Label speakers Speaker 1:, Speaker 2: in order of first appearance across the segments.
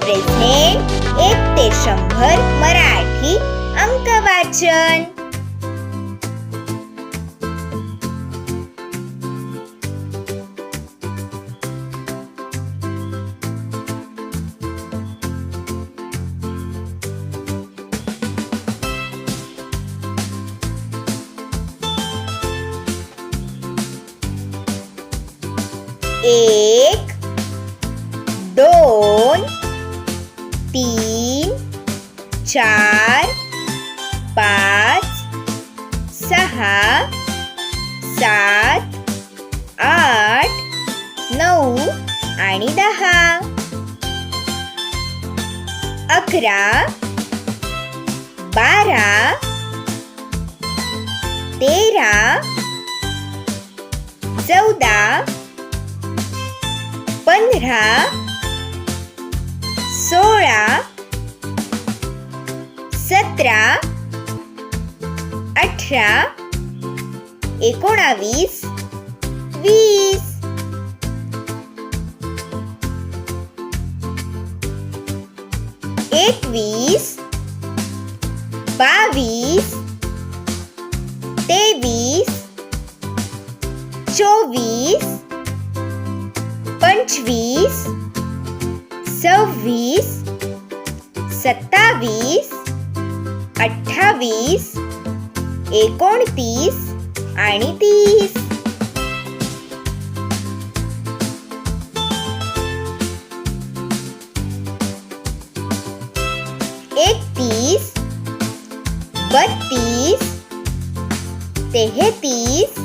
Speaker 1: Present एक ते शंभर मराठी अंक वाचन. एक दोन तीन चार पाच सहा सात आठ नऊ आणि दहा. अकरा बारा तेरा चौदा पंधरा सोळा सतरा अठरा एकोणावीस वीस एकवीस बावीस तेवीस चोवीस पंचवीस सव्वीस सत्तावीस अठ्ठावीस एकोणतीस आणि तीस. एकतीस बत्तीस तेहतीस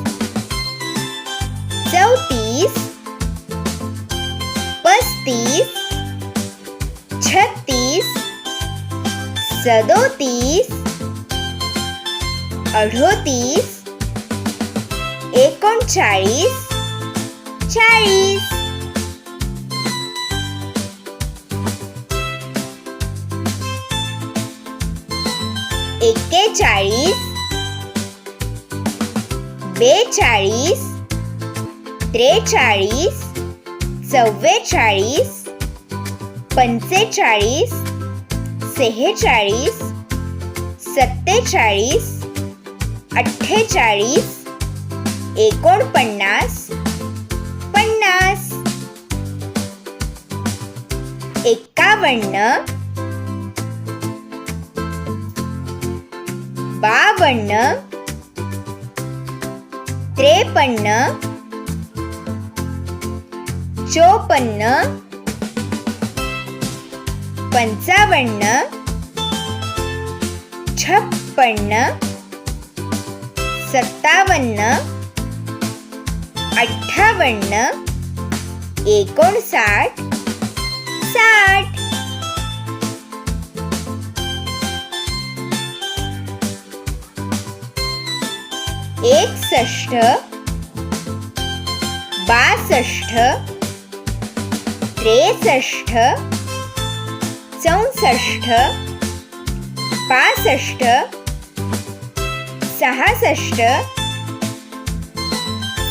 Speaker 1: चौतीस पस्तीस छत्तीस सदोतीस अडोतीस एकोणचाळीस चाळीस. एक्केचाळीस बेचाळीस त्रेचाळीस चव्वेचाळीस पंचेचाळीस सेहेचाळीस सत्तेचाळीस अठ्ठेचाळीस एकोणपन्नास पन्नास. एक्कावन्न बावन्न त्रेपन्न चोपन्न पंचावन्न छप्पन्न सत्तावन्न अठ्ठावन्न एकोणसाठ साठ. एकसष्ट बासष्ट त्रेसष्ट चौसष्ट पासष्ट सहासष्ट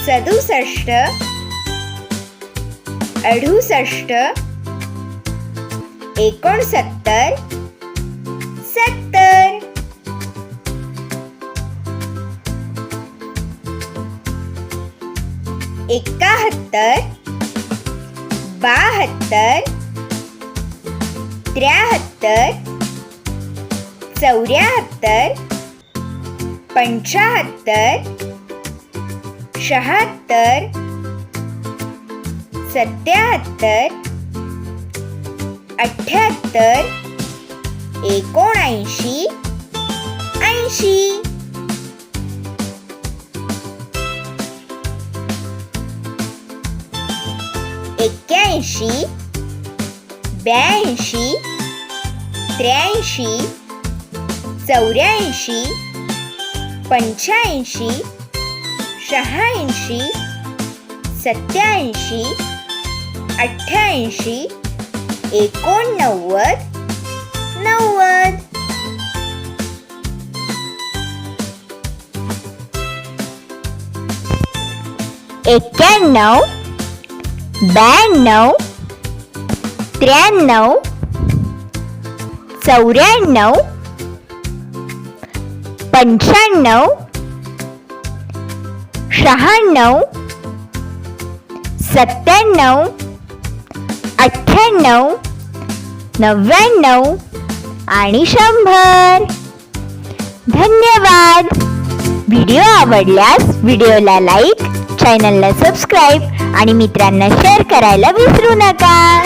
Speaker 1: सदुसष्ट अडुसष्ट एकोणसत्तर सत्तर. एकाहत्तर बाहत्तर त्र्याहत्तर चौऱ्याहत्तर पंच्याहत्तर शहात्तर सत्याहत्तर अठ्ठ्याहत्तर एकोणऐंशी ऐंशी. एक्क्याऐंशी ब्याऐंशी त्र्याऐंशी चौऱ्याऐंशी पंच्याऐंशी शहाऐंशी सत्याऐंशी अठ्ठ्याऐंशी एकोणनव्वद नव्वद. एक्क्याण्णव ब्याण्णव त्र्याण्णव चौऱ्याण्णव पंच्याण्णव शहाण्णव सत्त्याण्णव अठ्ठ्याण्णव नव्याण्णव आणि शंभर. धन्यवाद. व्हिडिओ आवडल्यास व्हिडिओला लाईक चॅनलला सबस्क्राईब आणि मित्रांना शेअर करायला विसरू नका.